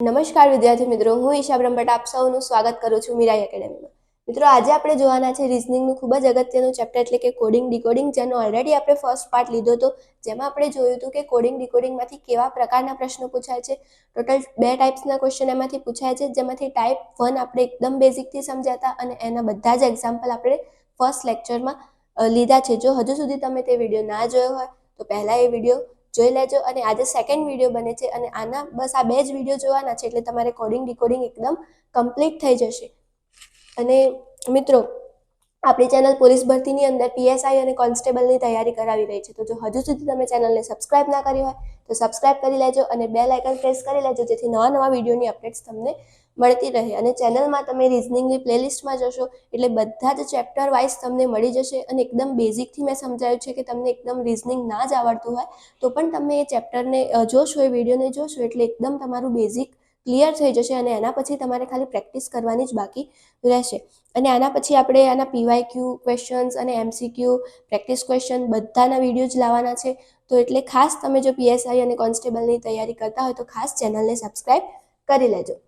નમસ્કાર વિદ્યાર્થી મિત્રો, હું ઈશા બ્રહ્મભટ્ટ આપ સૌનું સ્વાગત કરું છું મીરાઈ એકેડેમીમાં. મિત્રો, આજે આપણે જોવાના છે રિઝનિંગનું ખૂબ જ અગત્યનું ચેપ્ટર એટલે કે કોડિંગ ડીકોડિંગ જેનો ઓલરેડી આપણે ફર્સ્ટ પાર્ટ લીધો હતો જેમાં આપણે જોયું હતું કે કોડિંગ ડીકોડિંગમાંથી કેવા પ્રકારના પ્રશ્નો પૂછાય છે. ટોટલ બે ટાઈપ્સના ક્વેશ્ચન એમાંથી પૂછાય છે, જેમાંથી ટાઈપ વન આપણે એકદમ બેઝિકથી સમજાતા અને એના બધા જ એક્ઝામ્પલ આપણે ફર્સ્ટ લેક્ચરમાં લીધા છે. જો હજુ સુધી તમે તે વીડિયો ના જોયો હોય, તો પહેલાં એ વીડિયો જોઈ લેજો. અને આજે સેકન્ડ વીડિયો બને છે અને આના બસ આ બે જ વીડિયો જોવાના છે એટલે તમારે કોડિંગ ડીકોડિંગ એકદમ કમ્પ્લીટ થઈ જશે. અને મિત્રો આપણી ચેનલ પોલીસ ભરતીની અંદર પીએસઆઈ અને કોન્સ્ટેબલની તૈયારી કરાવી રહી છે. તો જો હજુ સુધી તમે ચેનલને સબસ્ક્રાઇબ ના કરી હોય, તો સબસ્ક્રાઇબ કરી લેજો અને બે લાઇકન પ્રેસ કરી લેજો, જેથી નવા નવા વિડીયોની અપડેટ્સ તમને મળતી રહે. અને ચેનલમાં તમે રિઝનિંગની પ્લેલિસ્ટમાં જશો, એટલે બધા જ ચેપ્ટર વાઇઝ તમને મળી જશે અને એકદમ બેઝિકથી મેં સમજાવ્યું છે કે તમને એકદમ રિઝનિંગ ના જ આવડતું હોય, તો પણ તમે એ ચેપ્ટરને જોશો, એ વિડીયોને જોશો, એટલે એકદમ તમારું બેઝિક ક્લિયર થઈ જશે અને એના પછી તમારે ખાલી પ્રેક્ટિસ કરવાની જ બાકી રહેશે. અને આના પછી આપણે આના પીવાય ક્યુ ક્વેશ્ચન્સ અને એમસીક્યુ પ્રેક્ટિસ ક્વેશ્ચન બધાના વીડિયો જ લાવવાના છે. તો એટલે ખાસ તમે જો પીએસઆઈ અને કોન્સ્ટેબલની તૈયારી કરતા હોય તો ખાસ ચેનલને સબસ્ક્રાઈબ કરી લેજો.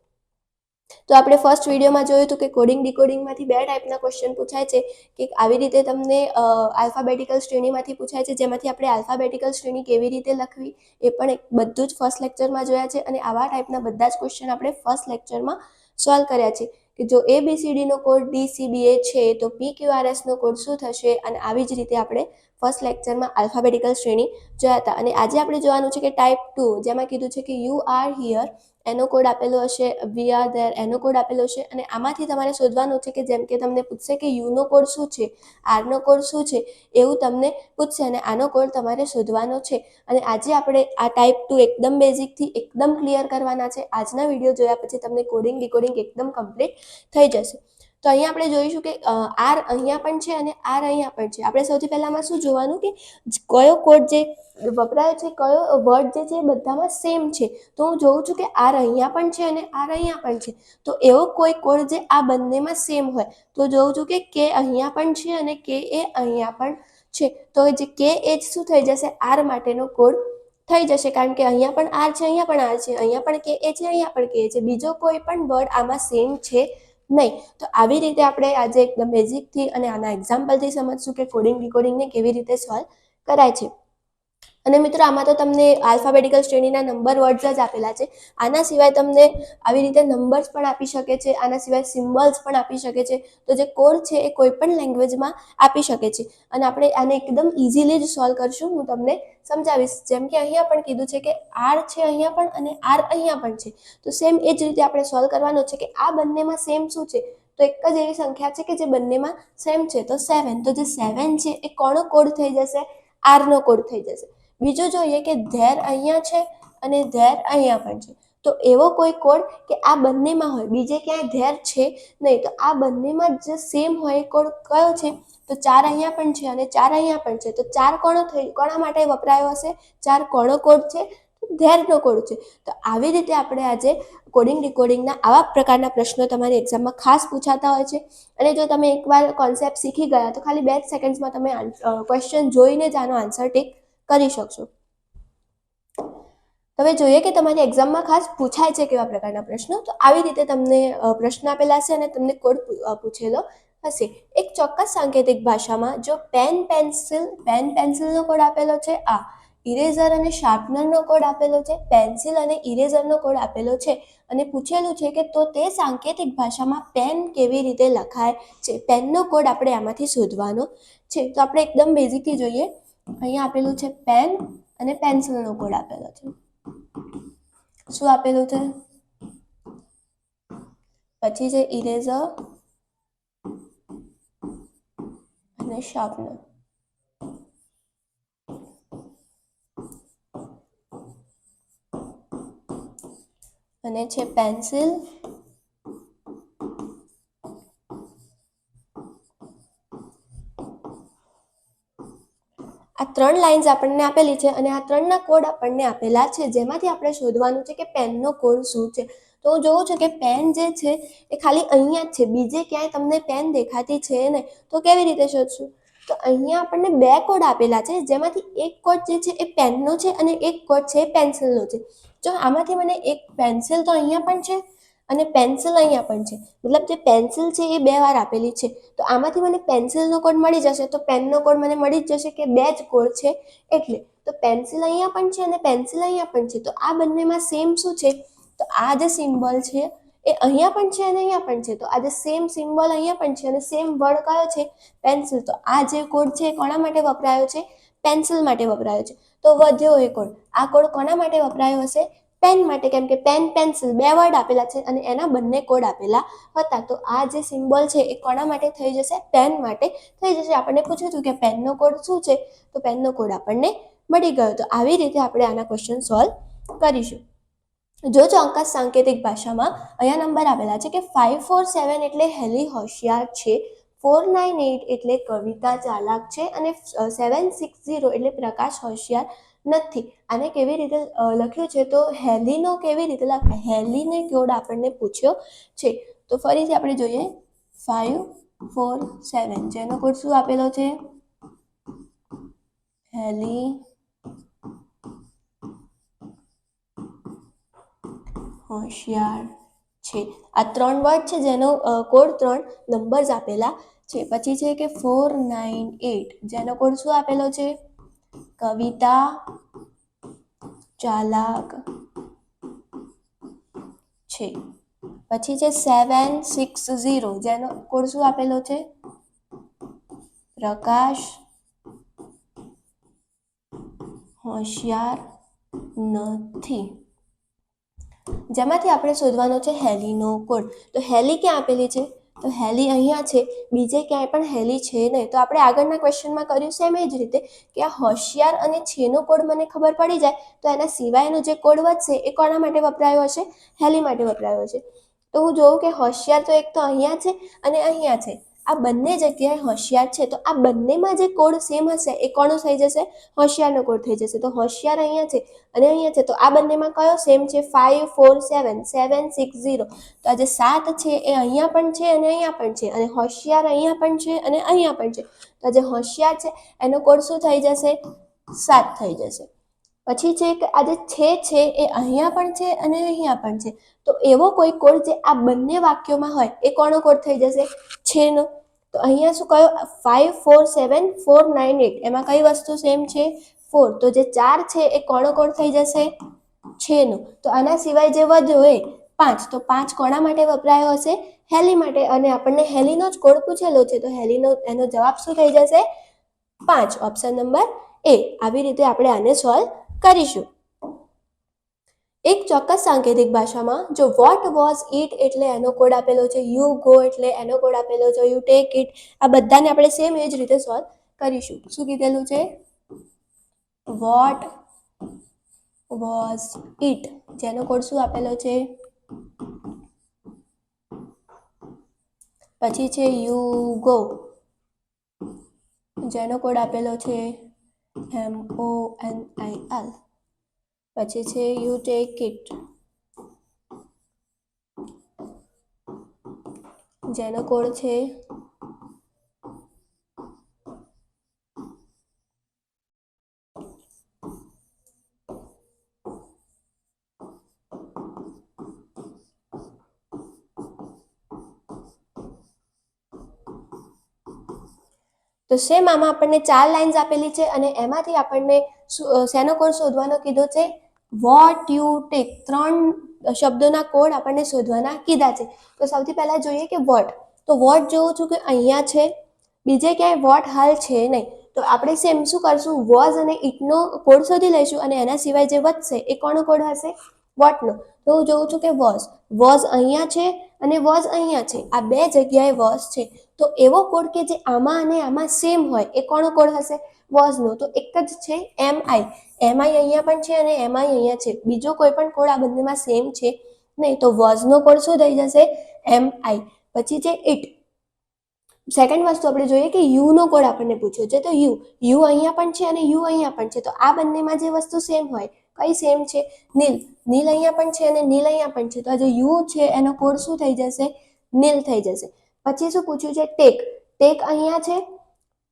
તો આપણે ફર્સ્ટ વિડીયોમાં જોયું હતું કે કોડિંગ ડીકોડિંગમાંથી બે ટાઈપના ક્વેશ્ચન પૂછાય છે, કે આવી રીતે તમને આલ્ફાબેટિકલ શ્રેણીમાંથી પૂછાય છે, જેમાંથી આપણે આલ્ફાબેટિકલ શ્રેણી કેવી રીતે લખવી, એ પણ એક બધું જ ફર્સ્ટ લેક્ચરમાં જોયા છે, અને આવા ટાઈપના બધા જ ક્વેશ્ચન આપણે ફર્સ્ટ લેક્ચરમાં સોલ્વ કર્યા છે. કે જો A B code D C B A છે, તો પી ક્યુઆરએસનો કોડ શું થશે, અને આવી જ રીતે આપણે ફર્સ્ટ લેક્ચરમાં આલ્ફાબેટિકલ શ્રેણી જોયા હતા. અને આજે આપણે જોવાનું છે કે ટાઈપ ટુ જેમાં કીધું છે કે યુ આર હિયર એનો કોડ આપેલો હશે વી આર ધેર એનો કોડ આપેલો હશે અને આમાંથી તમારે શોધવાનું છે કે જેમ કે તમને પૂછશે કે યુનો કોડ શું છે આરનો કોડ શું છે, એવું તમને પૂછશે અને આનો કોડ તમારે શોધવાનો છે. અને આજે આપણે આ ટાઈપ ટુ એકદમ બેઝિકથી એકદમ ક્લિયર કરવાના છે. આજના વીડિયો જોયા પછી તમને કોડિંગ ડીકોડિંગ એકદમ કમ્પ્લીટ થઈ જશે. તો અહીંયા આપણે જોઈશું કે આર અહીંયા પણ છે અને આર અહીંયા પણ છે આપણે સૌથી પહેલાંમાં શું જોવાનું કે કયો કોડ જે વપરાયો છે કયો વર્ડ જે છે એ બધામાં સેમ છે તો હું જોઉં છું કે આર અહીંયા પણ છે અને આર અહીંયા પણ છે તો એવો કોઈ કોડ જે આ બંનેમાં સેમ હોય તો જોઉં છું કે કે અહીંયા પણ છે અને કે એ અહીંયા પણ છે તો જે કે એ જ શું થઈ જશે આર માટેનો કોડ થઈ જશે કારણ કે અહીંયા પણ આર છે અહીંયા પણ આર છે અહીંયા પણ કે એ છે અહીંયા પણ કે છે બીજો કોઈ પણ વર્ડ આમાં સેમ છે નહીં. તો આવી રીતે આપણે આજે એકદમ બેઝિકથી અને આના એક્ઝામ્પલથી સમજશું કે કોડિંગ ડીકોડિંગને કેવી રીતે સોલ્વ કરાય છે. અને મિત્રો, આમાં તો તમને આલ્ફાબેટિકલ શ્રેણીના નંબર વર્ડ્સ જ આપેલા છે. આના સિવાય તમને આવી રીતે નંબર્સ પણ આપી શકે છે. આના સિવાય સિમ્બલ્સ પણ આપી શકે છે. તો જે કોડ છે એ કોઈ પણ લેંગ્વેજમાં આપી શકે છે. અને આપણે આને એકદમ ઇઝીલી જ સોલ્વ કરશું. હું તમને સમજાવીશ. જેમ કે અહીંયા પણ કીધું છે કે આર છે અહીંયા પણ અને આર અહીંયા પણ છે. તો સેમ એ જ રીતે આપણે સોલ્વ કરવાનો છે કે આ બંનેમાં સેમ શું છે? તો એક જ એવી સંખ્યા છે કે જે બંનેમાં સેમ છે. તો સેવન તો જે સેવન છે એ કોનો કોડ થઈ જશે? આરનો કોડ થઈ જશે. બીજું જોઈએ કે ધેર અહીંયા છે અને ધેર અહીંયા પણ છે. તો એવો કોઈ કોડ કે આ બંનેમાં હોય. બીજે ક્યાંય ધેર છે નહીં. તો આ બંનેમાં જે સેમ હોય કોડ કયો છે? તો ચાર અહીંયા પણ છે અને ચાર અહીંયા પણ છે. તો ચાર કોણો થઈ, કોણા માટે વપરાયો હશે? ચાર કોણો કોડ છે. ધેરનો કોડ છે. તો આવી રીતે આપણે આજે કોડિંગ ડિકોડિંગના આવા પ્રકારના પ્રશ્નો તમારી એક્ઝામમાં ખાસ પૂછાતા હોય છે. અને જો તમે એકવાર કોન્સેપ્ટ શીખી ગયા, તો ખાલી બે જ સેકન્ડ્સમાં તમે ક્વેશ્ચન જોઈને જ આનો આન્સર ટીક કરી શકશો. હવે જોઈએ કે તમારી એક્ઝામમાં ખાસ પૂછાય છે કેવા પ્રકારના પ્રશ્નો. તો આવી રીતે તમને પ્રશ્ન આપેલા છે અને તમને કોડ પૂછેલો હશે. એક ચોક્કસ સાંકેતિક ભાષામાં જો પેન પેન્સિલ પેન પેન્સિલનો કોડ આપેલો છે, આ ઇરેઝર અને શાર્પનરનો કોડ આપેલો છે પેન્સિલ અને ઇરેઝરનો કોડ આપેલો છે અને પૂછેલું છે કે તો તે સાંકેતિક ભાષામાં પેન કેવી રીતે લખાય છે? પેનનો કોડ આપણે આમાંથી શોધવાનો છે. તો આપણે એકદમ બેઝિકથી જોઈએ. અહીંયા આપેલું છે પેન અને પેન્સિલનો કોડ આપેલો છે. શું આપેલું છે? પછી છે ઇરેઝર અને શાર્પનર અને છે પેન્સિલ ત્રણ લાઇન્સ આપણને આપેલી છે અને આ ત્રણના કોડ આપણને આપેલા છે. જેમાંથી આપણે શોધવાનું છે કે પેનનો કોડ શું છે. તો હું જોઉં છું કે પેન જે છે એ ખાલી અહીંયા જ છે. બીજે ક્યાંય તમને પેન દેખાતી છે નહીં. તો કેવી રીતે શોધશું? તો અહીંયા આપણને બે કોડ આપેલા છે. જેમાંથી એક કોડ જે છે એ પેનનો છે અને એક કોડ છે પેન્સિલનો છે. જો આમાંથી મને એક પેન્સિલ તો અહીંયા પણ છે અને પેન્સિલ અહીંયા પણ છે. મતલબ જે પેન્સિલ છે એ બે વાર આપેલી છે. તો આમાંથી મને પેન્સિલનો કોડ મળી જશે, તો પેનનો કોડ મને મળી જ જશે કે બે જ કોડ છે. એટલે તો પેન્સિલ અહીંયા પણ છે અને પેન્સિલ અહીંયા પણ છે. તો આ બંનેમાં સેમ શું છે? તો આ જે સિમ્બોલ છે એ અહીંયા પણ છે અને અહીંયા પણ છે. તો આ જે સેમ સિમ્બોલ અહીંયા પણ છે અને સેમ વર્ડ કયો છે? પેન્સિલ તો આ જે કોડ છે એ કોના માટે વપરાયો છે? પેન્સિલ માટે વપરાયો છે. તો વધ્યો એ કોડ આ કોડ કોના માટે વપરાયો હશે? પેન માટે, કેમ કે પેન, પેન્સિલ બે વર્ડ આપેલા છે અને એના બંને કોડ આપેલા હતા. તો આ જે સિમ્બોલ છે એ કોના માટે થઈ જશે? પેન માટે થઈ જશે. આપણને પૂછ્યું હતું કે પેનનો કોડ શું છે? તો પેનનો કોડ આપણને મળી ગયો. તો આવી રીતે આપણે આના ક્વેશ્ચન સોલ્વ કરીશું. જો ચોક્કસ સાંકેતિક ભાષામાં અહીંયા નંબર આપેલા છે કે ફાઇવ ફોર સેવન એટલે હેલી હોશિયાર છે ફોર નાઇન એટ એટલે કવિતા ચાલાક છે અને સેવન સિક્સ ઝીરો એટલે પ્રકાશ હોશિયાર નથી. આને કેવી રીતે લખ્યું છે? તો હેલીનો કેવી રીતે લખાય હેલીને કોડ આપણને પૂછ્યો છે. તો ફરીથી આપણે જોઈએ. Five four, seven. જેનો કોડ શું આપેલો છે? હેલી હોશિયાર છે. આ ત્રણ વર્ડ છે જેનો કોડ ત્રણ નંબર્સ આપેલા છે. પછી છે કે ફોર નાઇન એટ. જેનો કોડ શું આપેલો છે? કવિતા ચાલાક છે. પછી છે સેવન સિક્સ ઝીરો, જેનો કોડ શું આપેલો છે? પ્રકાશ હોશિયાર નથી. જેમાંથી આપણે શોધવાનો છે હેલીનો કોડ. તો હેલી ક્યાં આપેલી છે? તો હેલી અહીંયા છે. બીજે ક્યાંય પણ હેલી છે નહીં. તો આપણે આગળના ક્વેશ્ચનમાં કર્યું સેમ એ જ રીતે કે આ હોશિયાર અને છેનો કોડ મને ખબર પડી જાય તો એના સિવાયનો જે કોડ વધશે એ કોના માટે વપરાયો હશે? હેલી માટે વપરાયો છે તો હું જોઉં કે હોશિયાર તો એક તો અહીંયા છે અને અહીંયા છે. આ બંને જગ્યાએ હોશિયાર છે. તો આ બંનેમાં જે કોડ સેમ હશે, એ કોનો થઈ જશે? હોશિયારનો કોડ થઈ જશે. તો હોશિયાર અહીંયા છે અને અહીંયા છે. તો આ બંનેમાં કયો સેમ છે? Five four seven seven six zero તો આ જે સાત છે, એ અહીંયા પણ છે અને અહીંયા પણ છે. અને હોશિયાર અહીંયા પણ છે અને અહીંયા પણ છે. તો આજે હોશિયાર છે, એનો કોડ શું થઈ જશે? સાત થઈ જશે. પછી છે કે આ જે છે છે, એ અહીંયા પણ છે અને અહીંયા પણ છે. તો એવો કોઈ કોડ જે આ બંને વાક્યોમાં હોય, એ કોનો કોડ થઈ જશે? છેનો તો અહીંયા શું કયો five four seven four nine eight એમાં કઈ વસ્તુ સેમ છે? ફોર તો જે ચાર છે એ કોણો કોણ થઈ જશે? છેનો. તો આના સિવાય જે વધ્યો એ પાંચ. તો પાંચ કોણા માટે વપરાયો હશે? હેલી માટે. અને આપણને હેલીનો જ કોડ પૂછેલો છે? તો હેલીનો, એનો જવાબ શું થઈ જશે? પાંચ. ઓપ્શન નંબર એ આવી રીતે આપણે આને સોલ્વ કરીશું. એક ચોક્કસ સાંકેતિક ભાષામાં, જો વોટ વોઝ ઇટ એટલે એનો કોડ આપેલો છે યુ ગો એટલે એનો કોડ આપેલો છે યુ ટેક ઇટ આ બધાને આપણે સેમ એ જ રીતે સોલ્વ કરીશું. શું કીધેલું છે? વોટ વોઝ ઇટ જેનો કોડ શું આપેલો છે? પછી છે યુ ગો જેનો કોડ આપેલો છે? એમ ઓ એન આઈ એલ પછી છે યુ ટેક ઇટ જેનો કોડ છે, તો સેમ આમાં આપણને ચાર લાઇન્સ આપેલી છે અને એમાંથી આપણને શેનો કોડ શોધવાનો કીધો છે? વોટ યુ ટેક ત્રણ શબ્દોના કોડ આપણને શોધવાના કીધા છે. તો સૌથી પહેલાં જોઈએ કે વોટ તો વોટ જોઉં છું કે અહીંયા છે. બીજે ક્યાંય વોટ હાલ છે નહીં. તો આપણે સેમ શું કરશું? વોઝ અને ઇટનો કોડ શોધી લઈશું અને એના સિવાય જે વધશે એ કોનો કોડ હશે? વોટનો તો હું જોઉં છું કે વોઝ વોઝ અહીંયા છે અને વોઝ અહીંયા છે. આ બે જગ્યાએ વોઝ છે. તો એવો કોડ કે જે આમાં અને આમાં સેમ હોય, એ કોનો કોડ હશે? વોઝનો તો એક જ છે એમ આઈ એમ આઈ અહીંયા પણ છે અને એમ આઈ અહીંયા છે. બીજો કોઈ પણ કોડ આ બંનેમાં સેમ છે નહીં તો વોઝનો કોડ શું થઈ જશે? એમ આઈ પછી છે ઇટ સેકન્ડ વસ્તુ આપણે જોઈએ કે યુનો કોડ આપણને પૂછ્યો છે. તો યુ યુ અહીંયા પણ છે અને યુ અહીંયા પણ છે. તો આ બંનેમાં જે વસ્તુ સેમ હોય, કઈ સેમ છે? નીલ. નીલ અહીંયા પણ છે અને નીલ અહીંયા પણ છે. તો આ જે યુ છે એનો કોડ શું થઈ જશે? નીલ થઈ જશે. પછી શું પૂછ્યું છે? ટેક ટેક અહીંયા છે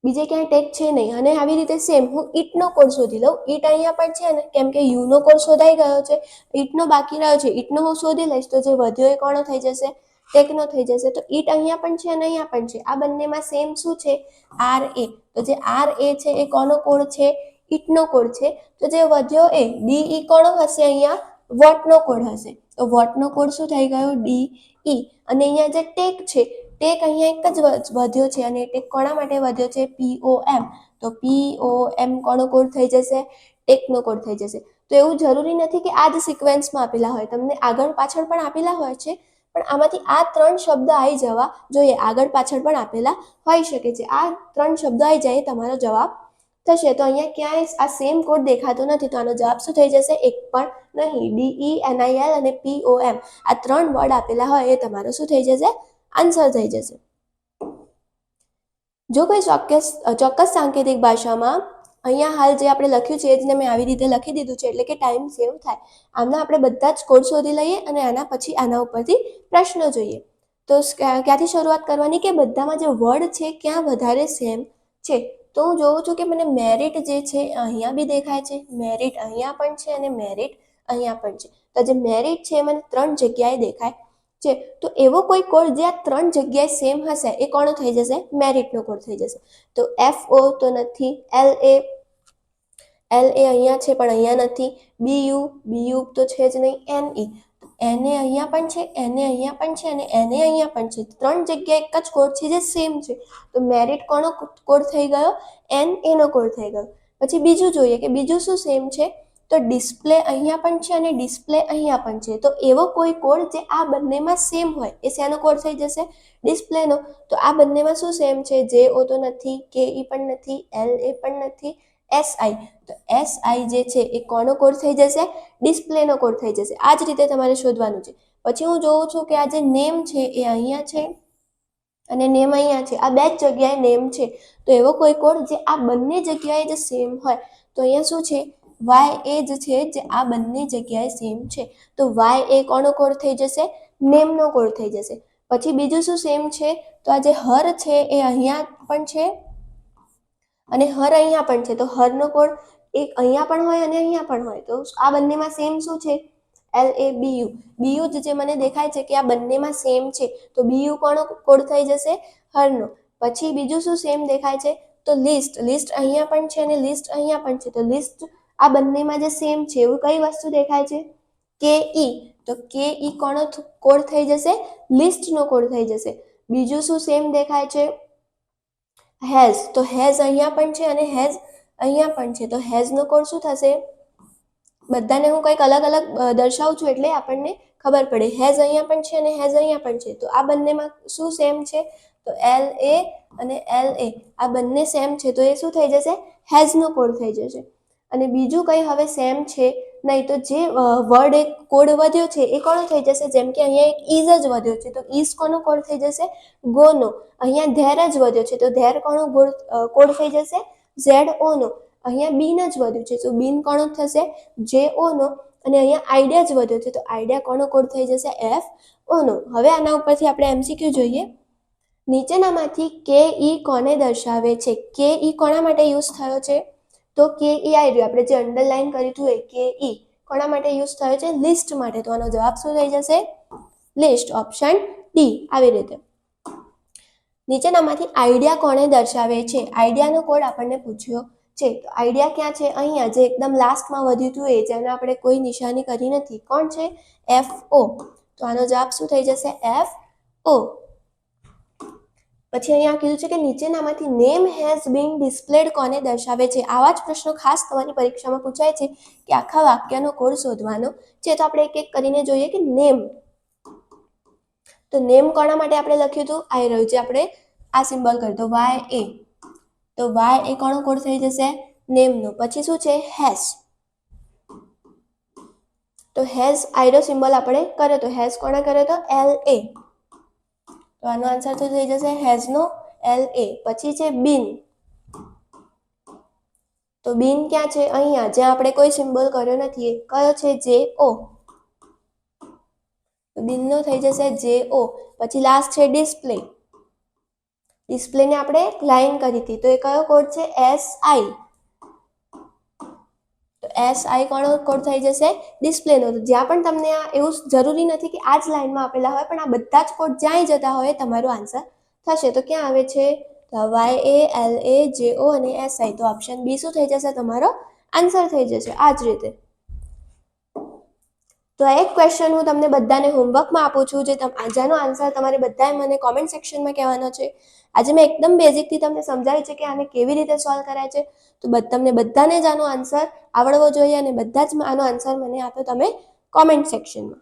બીજે ક્યાંય ટેગ છે નહીં. અને આવી રીતે સેમ હું ઈટનો કોડ શોધી લઉં. ઈટ અહીંયા પણ છે ને, કેમ કે યુનો કોડ શોધાઈ ગયો છે. ઈટનો બાકી રહ્યો છે. ઈટનો હું શોધી લઈશ તો જે વધ્યો એ કોણો થઈ જશે? ટેકનો થઈ જશે. તો ઈટ અહીંયા પણ છે અને અહીંયા પણ છે. આ બંનેમાં સેમ શું છે? આર એ તો જે આર એ છે એ કોનો કોડ છે? ઈટનો કોડ છે? તો જે વધ્યો એ ડી ઈ કોણો હશે અહીંયા? વોટનો કોડ હશે? તો વોટનો કોડ શું થઈ ગયો? ડી ઈ અને અહીંયા જે ટેક છે ટેક અહીંયા એક જ વધ્યો છે અને ટેક કોના માટે વધ્યો છે? પીઓએમ તો પીઓએમ કોનો કોડ થઈ જશે? ટેકનો કોડ થઈ જશે. તો એવું જરૂરી નથી કે આ જ સિક્વેન્સમાં આપેલા હોય. તમને આગળ પાછળ પણ આપેલા હોય છે, પણ આમાંથી આ ત્રણ શબ્દ આવી જવા જોઈએ. આગળ પાછળ પણ આપેલા હોઈ શકે છે. આ ત્રણ શબ્દ આવી જાય, તમારો જવાબ થશે. તો અહીંયા ક્યાંય આ સેમ કોડ દેખાતો નથી. તો આનો જવાબ શું થઈ જશે? એક પણ નહીં. ડીઈ એનઆઈએલ અને પીઓએમ આ ત્રણ વર્ડ આપેલા હોય એ તમારો શું થઈ જશે? આન્સર થઈ જશે. જો કોઈ ચોક્કસ ચોક્કસ સાંકેતિક ભાષામાં અહીંયા હાલ જે આપણે લખ્યું છે એ જ મેં આવી રીતે લખી દીધું છે, એટલે કે ટાઈમ સેવ થાય. આમના આપણે બધા જ કોડ શોધી લઈએ અને આના પછી આના ઉપરથી પ્રશ્નો જોઈએ. તો ક્યાંથી શરૂઆત કરવાની કે બધામાં જે વર્ડ છે ક્યાં વધારે સેમ છે? તો હું જોઉં છું કે મને મેરિટ જે છે અહીંયા બી દેખાય છે. મેરિટ અહીંયા પણ છે અને મેરિટ અહીંયા પણ છે. તો જે મેરિટ છે એ મને ત્રણ જગ્યાએ દેખાય. છે. તો એવો કોઈ કોડ જે આ ત્રણ જગ્યાએ સેમ હશે, એ કોણો થઈ જશે? મેરિટનો કોડ થઈ જશે. તો એફ ઓ તો નથી એલ એ એલ એ અહીંયા છે, પણ અહીંયા નથી. બી યુ બી યુ તો છે જ નહીં એન ઈ એને અહીંયા પણ છે એને અહીંયા પણ છે, અને એને અહીંયા પણ છે. ત્રણ જગ્યાએ એક જ કોડ છે જે સેમ છે. તો મેરિટ કોનો કોડ થઈ ગયો? એન એનો કોડ થઈ ગયો. પછી બીજું જોઈએ કે બીજું શું સેમ છે? તો ડિસ્પ્લે અહીંયા પણ છે અને ડિસ્પ્લે અહીંયા પણ છે. તો એવો કોઈ કોડ જે આ બંનેમાં સેમ હોય, એ શેનો કોડ થઈ જશે? ડિસ્પ્લેનો. તો આ બંનેમાં શું સેમ છે? જે ઓ તો નથી કે ઈ પણ નથી એલ એ પણ નથી એસ આઈ તો એસ આઈ જે છે, એ કોનો કોડ થઈ જશે? ડિસ્પ્લેનો કોડ થઈ જશે. આ જ રીતે તમારે શોધવાનું છે. પછી હું જોઉં છું કે આ જે નેમ છે, એ અહીંયા છે અને નેમ અહીંયા છે. આ બે જ જગ્યાએ નેમ છે. તો એવો કોઈ કોડ જે આ બંને જગ્યાએ જે સેમ હોય. તો અહીંયા શું છે? વાય એ જ છે જે આ બંને જગ્યાએ સેમ છે. તો વાય એ કોનો કોડ થઈ જશે? નેમનો કોડ થઈ જશે? પછી બીજું શું સેમ છે? તો આ જે હર છે એ અહીંયા પણ છે અને હર અહીંયા પણ છે. તો હરનો કોડ એક અહીંયા પણ હોય અને અહીંયા પણ હોય. તો આ બંનેમાં સેમ શું છે? L A B U B U જે મને દેખાય છે કે આ બંનેમાં સેમ છે. તો બી યુ કોનો કોડ થઈ જશે? હરનો. પછી બીજું શું સેમ દેખાય છે? તો લિસ્ટ લિસ્ટ અહીંયા પણ છે અને લિસ્ટ અહીંયા પણ છે. તો લિસ્ટ આ બંનેમાં જે સેમ છે, એવું કઈ વસ્તુ દેખાય છે? કે ઈ. તો કે ઈ કોનો કોડ થઈ જશે? લિસ્ટનો કોડ થઈ જશે? બીજું શું સેમ દેખાય છે? હેઝ તો હેઝ અહીંયા પણ છે અને હેઝ અહીંયા પણ છે. તો હેઝનો કોડ શું થશે? બધાને હું કંઈક અલગ અલગ દર્શાવું છું એટલે આપણને ખબર પડે. હેઝ અહીંયા પણ છે અને હેઝ અહીંયા પણ છે. તો આ બંનેમાં શું સેમ છે? તો એલ એ અને એલ એ આ બંને સેમ છે. તો એ શું થઈ જશે? હેઝનો કોડ થઈ જશે. અને બીજું કંઈ હવે સેમ છે, નહીં તો જે વર્ડ એક કોડ વધ્યો છે, એ કોનો થઈ જશે? જેમ કે અહીંયા એક ઇઝ જ વધ્યો છે, તો ઇઝ કોનો કોડ થઈ જશે? ગોનો. અહીંયા ધેર જ વધ્યો છે, તો ધેર કોનો કોડ થઈ જશે? ઝેડ ઓનો. અહીંયા બીન જ વધ્યું છે, તો બીન કોણો થશે? જે ઓનો. અને અહીંયા આઈડિયા જ વધ્યો છે, તો આઈડિયા કોનો કોડ થઈ જશે? એફ ઓનો. હવે આના ઉપરથી આપણે એમસીક્યુ જોઈએ. નીચેનામાંથી કે ઈ કોને દર્શાવે છે? કે ઈ કોના માટે યુઝ થયો છે? તો કે ઈ આવી રહ્યું. આપણે જે અંડરલાઈન કર્યું હતું એ કે ઈ કોના માટે યુઝ થયો છે? લિસ્ટ માટે. તો આનો જવાબ શું થઈ જશે? લિસ્ટ ઓપ્શન ડી આવી રીતે. નીચેનામાંથી આઈડિયા કોણે દર્શાવે છે? આઈડિયાનો કોડ આપણને પૂછ્યો છે. તો આઈડિયા ક્યાં છે? અહીંયા જે એકદમ લાસ્ટમાં વધ્યું હતું એ, જેને આપણે કોઈ નિશાની કરી નથી. કોણ છે? એફ ઓ તો આનો જવાબ શું થઈ જશે? એફ ઓ પછી અહીંયા કીધું છે કે નીચેનામાંથી નેમ હેઝ બીન ડિસ્પ્લેડ કોને દર્શાવે છે? આવા જ પ્રશ્નો ખાસ તમારી પરીક્ષામાં પૂછાય છે કે આખા વાક્યનો કોડ શોધવાનો છે. તો આપણે એક એક કરીને જોઈએ કે નેમ તો નેમ કોના માટે આપણે લખ્યું હતું? આવી રહ્યું છે આપણે, આ સિમ્બલ કરી દો. વાય એ તો વાય એ કોનો કોડ થઈ જશે? નેમનો પછી શું છે? હેઝ તો હેઝ આઈરો સિમ્બલ આપણે કર્યો તો. હેઝ કોણે કર્યો તો? એલ એ તો આનો આન્સર તો થઈ જશે હેઝનો એલ એ પછી છે બિન તો બિન ક્યાં છે? અહીંયા. જ્યાં આપણે કોઈ સિમ્બોલ કર્યો નથી. કયો છે? જે ઓ બિનનો થઈ જશે જે ઓ પછી લાસ્ટ છે ડિસ્પ્લે ડિસ્પ્લેને આપણે લાઈન કરી હતી. તો એ કયો કોડ છે? એસ આઈ એસ આઈ કોનો કોડ થઈ જશે ડિસ્પ્લેનો. તો જ્યાં પણ તમને આ એવું જરૂરી નથી કે આ જ લાઈનમાં આપેલા હોય, પણ આ બધા જ કોડ જ્યાંય જતા હોય તમારો આન્સર થશે. તો ક્યાં આવે છે? વાય એ એલ એ જે ઓ અને એસ આઈ તો ઓપ્શન બી શું થઈ જશે? તમારો આન્સર થઈ જશે. આ જ રીતે. તો આ એક ક્વેશ્ચન હું તમને બધાને હોમવર્કમાં આપું છું જે જેનો આન્સર તમારે બધાએ મને કોમેન્ટ સેક્શનમાં કહેવાનો છે. આજે મેં એકદમ બેઝિકથી તમને સમજાવી છે કે આને કેવી રીતે સોલ્વ કરાય છે. તો તમને બધાને જ આનો આન્સર આવડવો જોઈએ અને બધા જ આનો આન્સર મને આપો તમે કોમેન્ટ સેક્શનમાં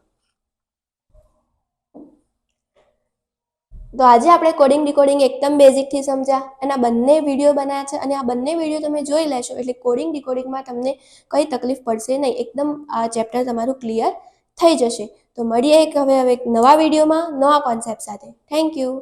તો આજે આપણે કોડિંગ ડીકોડિંગ એકદમ બેઝિકથી સમજ્યા એના બંને વીડિયો બનાવ્યા છે અને આ બંને વીડિયો તમે જોઈ લેશો એટલે કોડિંગ ડીકોડિંગમાં તમને કંઈ તકલીફ પડશે નહીં. એકદમ આ ચેપ્ટર તમારું ક્લિયર થઈ જશે. તો મળીએ એક હવે હવે એક નવા વિડીયોમાં નવા કોન્સેપ્ટ સાથે. Thank you